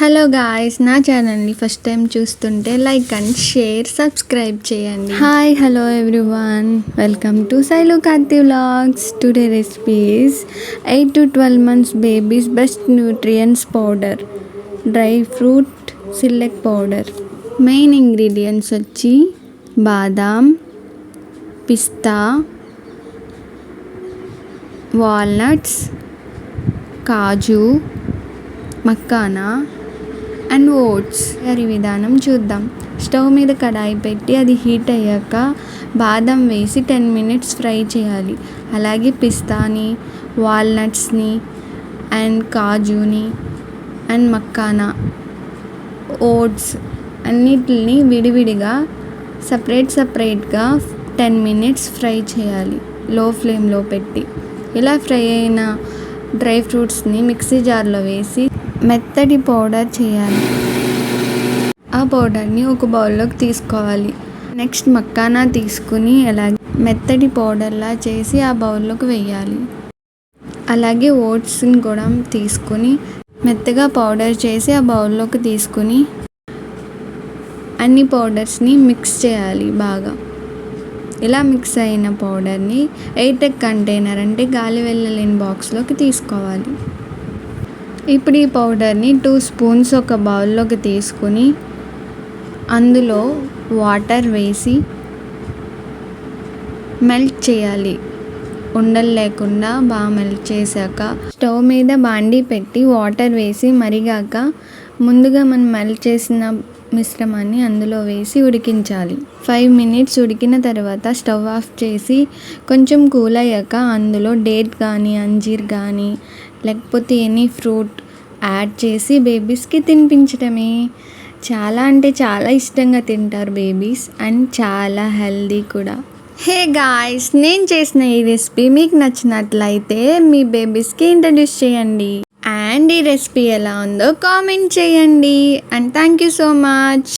Hello guys నా ఛానల్ని first time చూస్తుంటే లైక్ అండ్ షేర్ సబ్స్క్రైబ్ చేయండి. Hi hello everyone. Welcome to Sailu Karthi vlogs. Today recipes eight to twelve months babies best nutrients powder. Dry fruit Cerelac powder. Main ingredients వచ్చి బాదాం పిస్తా walnuts కాజు మక్కానా and oats తయారీ విధానం చూద్దాం. Stove మీద కడాయి పెట్టి అది హీట్ అయ్యాక బాదం వేసి టెన్ మినిట్స్ ఫ్రై చేయాలి. అలాగే పిస్తాని వాల్నట్స్ని అండ్ కాజుని అండ్ మక్కానా ఓట్స్ అన్నిటిని విడివిడిగా సపరేట్ సపరేట్గా టెన్ మినిట్స్ ఫ్రై చేయాలి. లో ఫ్లేమ్లో పెట్టి. ఇలా ఫ్రై అయిన డ్రై ఫ్రూట్స్ని మిక్సీ జార్లో వేసి మెత్తటి పౌడర్ చేయాలి. ఆ పౌడర్ని ఒక బౌల్లోకి తీసుకోవాలి. నెక్స్ట్ మక్కానా తీసుకుని అలాగే మెత్తటి పౌడర్లా చేసి ఆ బౌల్లోకి వేయాలి. అలాగే ఓట్స్ని కూడా తీసుకుని మెత్తగా పౌడర్ చేసి ఆ బౌల్లోకి తీసుకుని అన్ని పౌడర్స్ని మిక్స్ చేయాలి బాగా. ఇలా మిక్స్ అయిన పౌడర్ని ఎయిటెక్ కంటైనర్ అంటే గాలి వెళ్ళలేని బాక్స్లోకి తీసుకోవాలి. ఇప్పుడు ఈ పౌడర్ని టూ స్పూన్స్ ఒక బౌల్లోకి తీసుకుని అందులో వాటర్ వేసి మెల్ట్ చేయాలి. ఉండలు లేకుండా బాగా మెల్ట్ చేశాక స్టవ్ మీద బాండీ పెట్టి వాటర్ వేసి మరిగాక ముందుగా మనం మెల్ట్ చేసిన మిశ్రమాన్ని అందులో వేసి ఉడికించాలి. ఫైవ్ మినిట్స్ ఉడికిన తర్వాత స్టవ్ ఆఫ్ చేసి కొంచెం కూల్ అయ్యాక అందులో డేట్ కానీ అంజీర్ కానీ లేకపోతే ఎనీ ఫ్రూట్ యాడ్ చేసి బేబీస్కి తినిపించడమే చాలా అంటే చాలా ఇష్టంగా తింటారు బేబీస్ అండ్ చాలా హెల్దీ కూడా. హే గాయ్స్ నేను చేసిన ఈ రెసిపీ మీకు నచ్చినట్లయితే మీ బేబీస్కి ఇంట్రడ్యూస్ చేయండి. అండ్ ఈ రెసిపీ ఎలా ఉందో కామెంట్ చేయండి. And thank you so much.